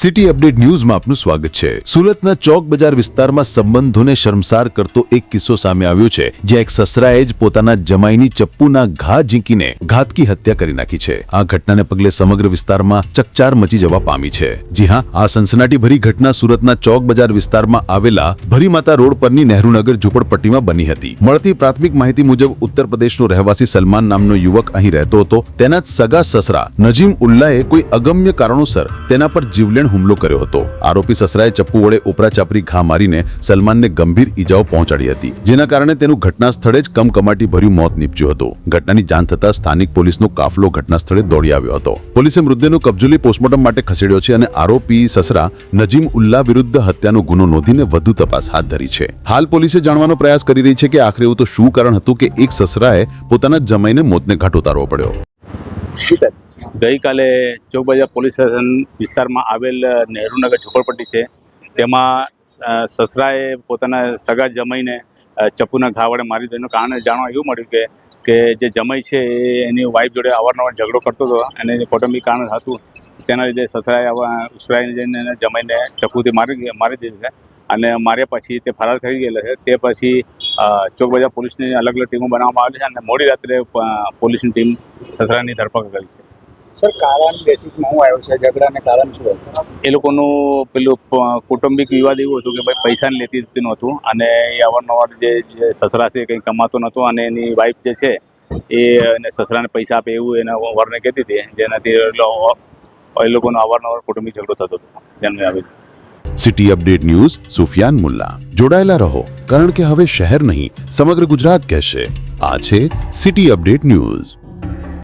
City update ન્યૂઝમાં આપનું સ્વાગત છે. સુરતના ચોક બજાર વિસ્તારમાં સંબંધોને શર્મસાર કરતો એક કિસ્સો સામે આવ્યો છે, જ્યાં એક સસરાએ જ પોતાના જમાઈની ચપ્પુના ઘા ઝીંકીને ઘાતકી હત્યા કરી નાખી છે. આ ઘટનાને પગલે સમગ્ર વિસ્તારમાં ચકચાર મચી જવા પામી છે. જી હા, આ સનસનાટીભરી ઘટના સુરતના ચોક બજાર વિસ્તારમાં આવેલા ભરીમાતા રોડ પરની નહેરુનગર ઝૂંપડપટ્ટીમાં બની હતી. મળતી પ્રાથમિક માહિતી મુજબ ઉત્તર પ્રદેશનો રહેવાસી સલમાન નામનો યુવક અહીં રહેતો હતો. તેના જ સગા સસરા નજીમ ઉલ્લાએ કોઈ અગમ્ય કારણોસર તેના પર જીવલેણ હુમલો કર્યો હતો. આરોપી સસરાએ ચપ્પુ વડે ઉપરાચાપરી ઘા મારીને સલમાનને ગંભીર ઈજાઓ પહોંચાડી હતી. જેના કારણે તેનું ઘટના સ્થળે જ કમકમાટી ભર્યું મોત નીપજ્યું હતું. ઘટનાની જાણ થતાં સ્થાનિક પોલીસનો કાફલો ઘટના સ્થળે દોડી આવ્યો હતો. પોલીસે મૃતદેહનો કબજો પોસ્ટમોર્ટમ માટે ખસેડ્યો છે અને આરોપી સસરા નજીમ ઉલ્લા વિરુદ્ધ હત્યાનો ગુનો નોંધીને વધુ તપાસ હાથ ધરી છે. હાલ પોલીસે જાણવાનો પ્રયાસ કરી રહી છે કે આખરે એવું તો શું કારણ હતું કે એક સસરાએ પોતાના જમાઈને મોતને ઘાટ ઉતારવો પડ્યો. ગઈકાલે ચોકબજાર પોલીસ સ્ટેશન વિસ્તારમાં આવેલ નહેરુનગર ઝૂંપડપટ્ટી છે. તેમાં સસરાએ પોતાના સગા જમાઈને ચપ્પુના ઘા વડે મારી દીધું કારણે જાણવા એવું મળ્યું કે કે જે જમાઈ છે એની વાઈફ જોડે અવારનવાર ઝઘડો કરતો હતો અને જે કૌટુંબિક કારણ હતું. તેના લીધે સસરાએ આવા, ઉસરાઈને જઈને જમાઈને ચપ્પુથી મારી મારી દીધું છે અને માર્યા પછી તે ફરાર થઈ ગયેલા છે. તે પછી ચોકબજાર પોલીસની અલગ અલગ ટીમો બનાવવામાં આવેલી છે અને મોડી રાત્રે પોલીસની ટીમ સસરાની ધરપકડ કરી છે. સર કારણ બેસિકમાં હું આવ્યો છે ઝઘડાને કારણ શું હતું? એ લોકોનું પેલું કૌટુંબિક વિવાદ એવું હતું કે ભાઈ પૈસા લેતી દેતીનું નહોતું અને એ અવારનવાર જે જે સસરા છે કંઈ કમાતો નહોતો અને એની વાઈફ જે છે એ એને સસરાને પૈસા આપે એવું એના વરને કહેતી હતી. જેનાથી એ લોકોનો અવારનવાર કૌટુંબિક ઝઘડો થતો હતો. જન્મે આવી city update news Sufiyan Mulla. જોડાયેલા રહો કારણ કે હવે શહેર નહીં સમગ્ર ગુજરાત કહેશે. આ છે સિટી અપડેટ ન્યૂઝ